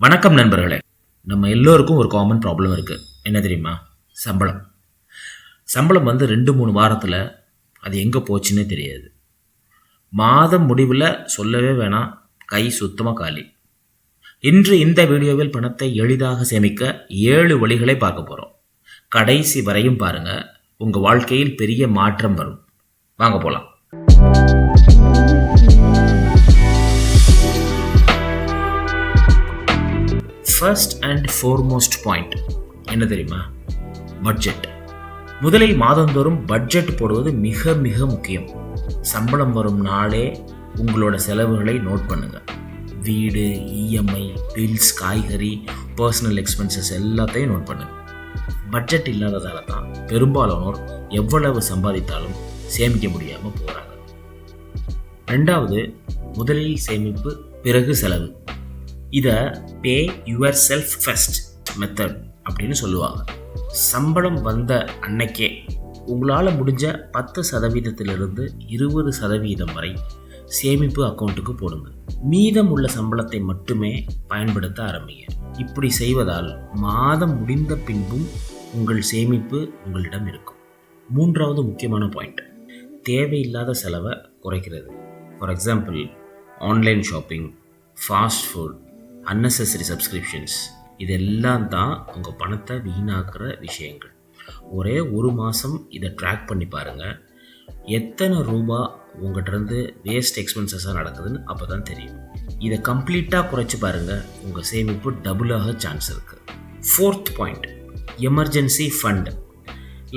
வணக்கம் நண்பர்களே. நம்ம எல்லோருக்கும் ஒரு காமன் ப்ராப்ளம் இருக்குது என்ன தெரியுமா? சம்பளம். சம்பளம் வந்து ரெண்டு மூணு வாரத்தில் அது எங்கே போச்சுன்னே தெரியாது. மாதம் முடிவில் சொல்லவே வேணாம். கை சுத்தமாக காலி. இன்று இந்த வீடியோவில் பணத்தை எளிதாக சேமிக்க ஏழு வழிகளை பார்க்க போகிறோம் கடைசி வரையும் பாருங்கள் உங்கள் வாழ்க்கையில் பெரிய மாற்றம் வரும். வாங்க போகலாம் ஃபர்ஸ்ட் அண்ட் ஃபோர்மோஸ்ட் பாயிண்ட் என்ன தெரியுமா? பட்ஜெட் முதலில் மாதந்தோறும் பட்ஜெட் போடுவது மிக மிக முக்கியம். சம்பளம் வரும் நாளே உங்களோட செலவுகளை நோட் பண்ணுங்கள் வீடு இஎம்ஐ பில்ஸ் காய்கறி பர்சனல் எக்ஸ்பென்சஸ் எல்லாத்தையும் நோட் பண்ணுங்கள் பட்ஜெட் இல்லாததால தான் பெரும்பாலானோர் எவ்வளவு சம்பாதித்தாலும் சேமிக்க முடியாமல் போகிறாங்க ரெண்டாவது முதலில் சேமிப்பு பிறகு செலவு. இதை pay yourself first method அப்படின்னு சொல்லுவாங்க. சம்பளம் வந்த அன்னைக்கே உங்களால் முடிஞ்ச பத்து சதவீதத்திலிருந்து இருபது சதவீதம் வரை சேமிப்பு அக்கௌண்ட்டுக்கு போடுங்க. மீதம் உள்ள சம்பளத்தை மட்டுமே பயன்படுத்த ஆரம்பிங்க. இப்படி செய்வதால் மாதம் முடிந்த பின்பும் உங்கள் சேமிப்பு உங்களிடம் இருக்கும். மூன்றாவது முக்கியமான பாயிண்ட் தேவையில்லாத செலவை குறைக்கிறது. For example online shopping fast food unnecessary subscriptions இதெல்லாம் தான் உங்கள் பணத்தை வீணாக்குற விஷயங்கள். ஒரே ஒரு மாதம் இதை ட்ராக் பண்ணி பாருங்கள் எத்தனை ரூபா உங்கள்கிட்டருந்து வேஸ்ட் எக்ஸ்பென்சஸாக நடக்குதுன்னு அப்போ தான் தெரியும். இதை கம்ப்ளீட்டாக குறைச்சி பாருங்கள் உங்கள் சேமிப்பு டபுளாக சான்ஸ் இருக்குது fourth point emergency fund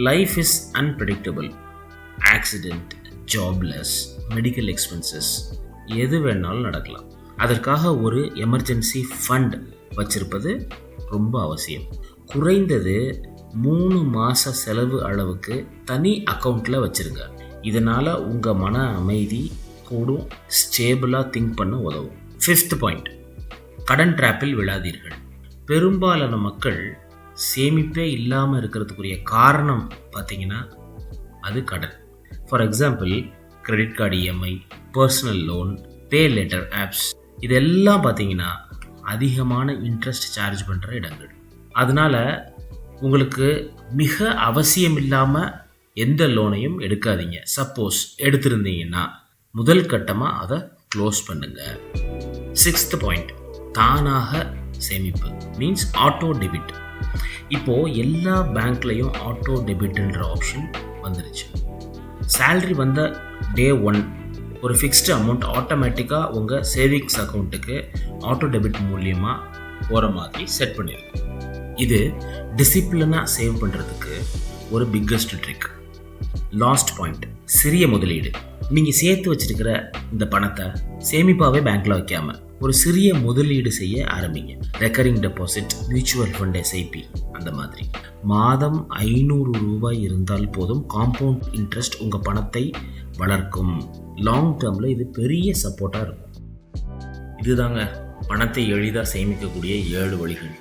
life is unpredictable accident jobless medical expenses எது வேணாலும் நடக்கலாம். அதற்காக ஒரு எமர்ஜென்சி ஃபண்ட் வச்சிருப்பது ரொம்ப அவசியம். குறைந்தது மூணு மாத செலவு அளவுக்கு தனி அக்கௌண்ட்டில் வச்சுருங்க. இதனால் உங்கள் மன அமைதி கூடும் ஸ்டேபிளாக திங்க் பண்ண உதவும். ஃபிஃப்த் பாயிண்ட் கடன் ட்ராப்பில் விழாதீர்கள். பெரும்பாலான மக்கள் சேமிப்பே இல்லாமல் இருக்கிறதுக்குரிய காரணம் பார்த்தீங்கன்னா அது கடன். For example credit card EMI personal loan pay later apps இதெல்லாம் பார்த்தீங்கன்னா அதிகமான இன்ட்ரெஸ்ட் சார்ஜ் பண்ணுற இடங்கள். அதனால் உங்களுக்கு மிக அவசியம் இல்லாமல் எந்த லோனையும் எடுக்காதீங்க. சப்போஸ் எடுத்திருந்தீங்கன்னா முதல் கட்டமாக அதை க்ளோஸ் பண்ணுங்க. சிக்ஸ்த் பாயிண்ட் தானாக சேமிப்பு மீன்ஸ் ஆட்டோ டெபிட் இப்போது எல்லா பேங்க்லேயும் ஆட்டோ டெபிட்ன்ற ஆப்ஷன் வந்துருச்சு. சேல்ரி வந்த டே ஒன் ஒரு ஃபிக்ஸ்டு அமௌண்ட் ஆட்டோமேட்டிக்காக உங்கள் சேவிங்ஸ் அக்கௌண்ட்டுக்கு ஆட்டோ டெபிட் மூலியமாக போகிற மாதிரி செட் பண்ணியிருக்கு இது டிசிப்ளினாக சேவ் பண்ணுறதுக்கு ஒரு பிக்கஸ்ட் ட்ரிக் லாஸ்ட் பாயிண்ட் சிறிய முதலீடு. நீங்கள் சேர்த்து வச்சிருக்கிற இந்த பணத்தை சேமிப்பாகவே பேங்க்கில் வைக்காமல் ஒரு சிறிய முதலீடு செய்ய ஆரம்பிங்க. Recurring deposit mutual fund SIP அந்த மாதிரி. மாதம் ஐநூறு ரூபாய் இருந்தால் போதும் காம்பவுண்ட் இன்ட்ரெஸ்ட் உங்கள் பணத்தை வளர்க்கும். லாங் டேர்மில் இது பெரிய சப்போர்ட்டாக இருக்கும். இதுதாங்க பணத்தை எளிதாக சேமிக்கக்கூடிய ஏழு வழிகள்.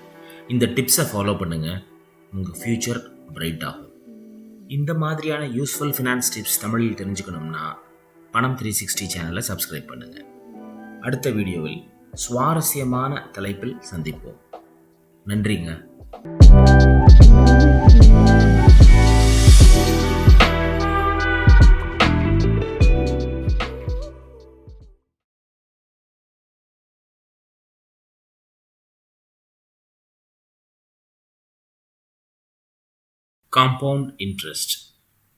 இந்த டிப்ஸை ஃபாலோ பண்ணுங்கள் உங்கள் ஃப்யூச்சர் பிரைட் ஆகும். இந்த மாதிரியான யூஸ்ஃபுல் ஃபினான்ஸ் டிப்ஸ் தமிழில் தெரிஞ்சுக்கணும்னா பணம் த்ரீ சிக்ஸ்டி சேனலை சப்ஸ்கிரைப் பண்ணுங்கள் அடுத்த வீடியோவில் சுவாரஸ்யமான தலைப்பில் சந்திப்போம். நன்றிங்க. compound interest